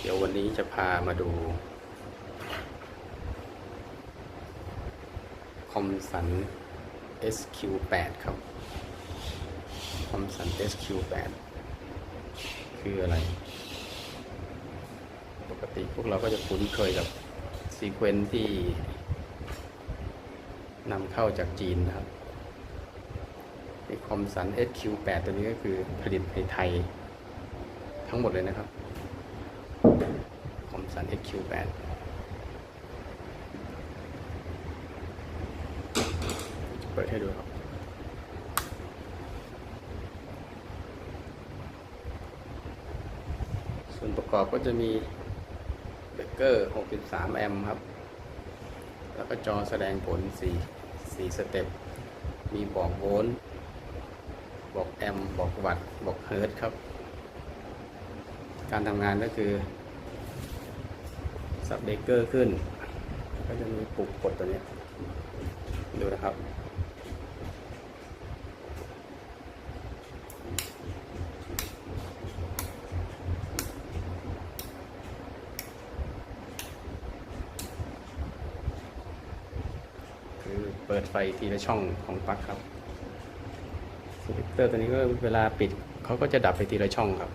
เดี๋ยววันนี้จะพามาดู คอมสัน SQ8 ครับ คอมสัน SQ8 คืออะไร ปกติพวกเราก็จะคุ้นเคยกับซีเควนซ์ที่นำเข้าจากจีนนะครับคอมสัน SQ8 ตัวนี้ก็คือผลิตในไทยทั้งหมดเลยนะครับ สัน XQ8 เปิดให้ดูครับ ส่วนประกอบก็จะมีเบรเกอร์ 63 แอมป์ครับ แล้วก็จอแสดงผล 4 4 สเต็ป มีบอกโวลต์ บอกแอมป์ บอกวัตต์ บอกเฮิร์ตครับ การทำงานก็คือ สับเบเกอร์ขึ้น ก็จะมีปุ่มกดตัวนี้ดูนะครับ คือเปิดไฟทีละช่องของปลั๊กครับสเปกเตอร์ตัวนี้ก็เวลาปิดเขาก็จะดับไปทีละช่องครับ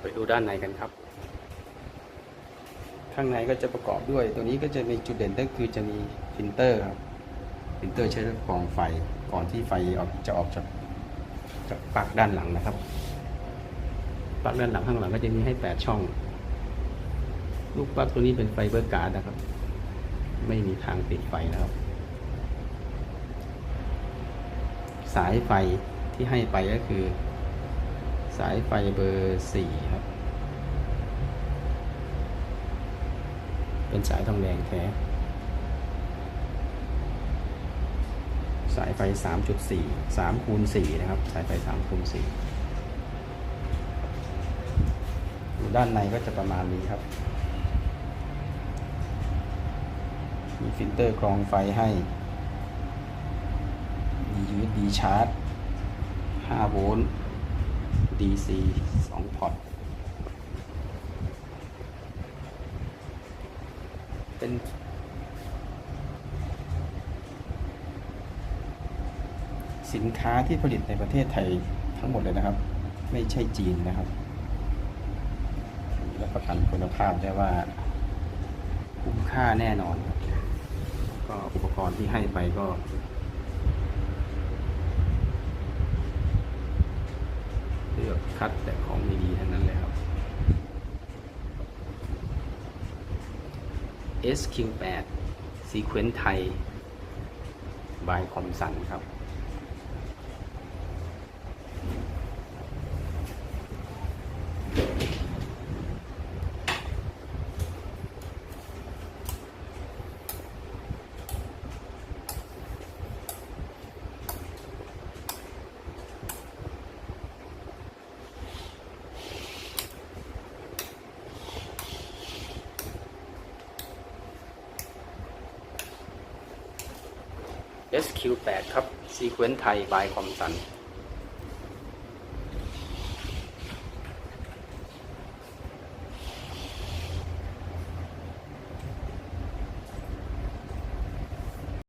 ไปดูด้านในกันครับ ข้างในก็จะประกอบด้วย ตัวนี้ก็จะมีจุดเด่นก็คือจะมีพิมพ์เตอร์ครับพิมพ์เตอร์ใช้กรองไฟก่อนที่ไฟออกจะออกจากจากปลั๊กด้านหลังนะครับปลั๊กด้านหลังข้างหลังก็จะมีให้ 8 ช่อง ลูกปลั๊กตัวนี้เป็นไฟเบอร์การ์ดนะครับ ไม่มีทางติดไฟนะครับ สายไฟที่ให้ไปก็คือ สายไฟเบอร์สี่ครับ เป็นสายทองแดงแท้ สายไฟ 3.4 3คูณ4นะครับ สายไฟ3คูณ4อยู่ด้านในก็จะประมาณนี้ครับ มีฟิลเตอร์กรองไฟให้ มี USB ชาร์จ5โวลต์ DC 2พอร์ตเป็นสินค้าที่ผลิตในประเทศไทยทั้งหมดเลยนะครับ ไม่ใช่จีนนะครับรับประกันคุณภาพได้ว่าคุ้มค่าแน่นอน ก็อุปกรณ์ที่ให้ไปก็ ลือกคัดแต่ของดีๆทั้งนั้นเลยครับ SQ8 Sequence ไทย by คอมสันครับ SQ8 ครับซีเควนต์ไทยบายคอมสัน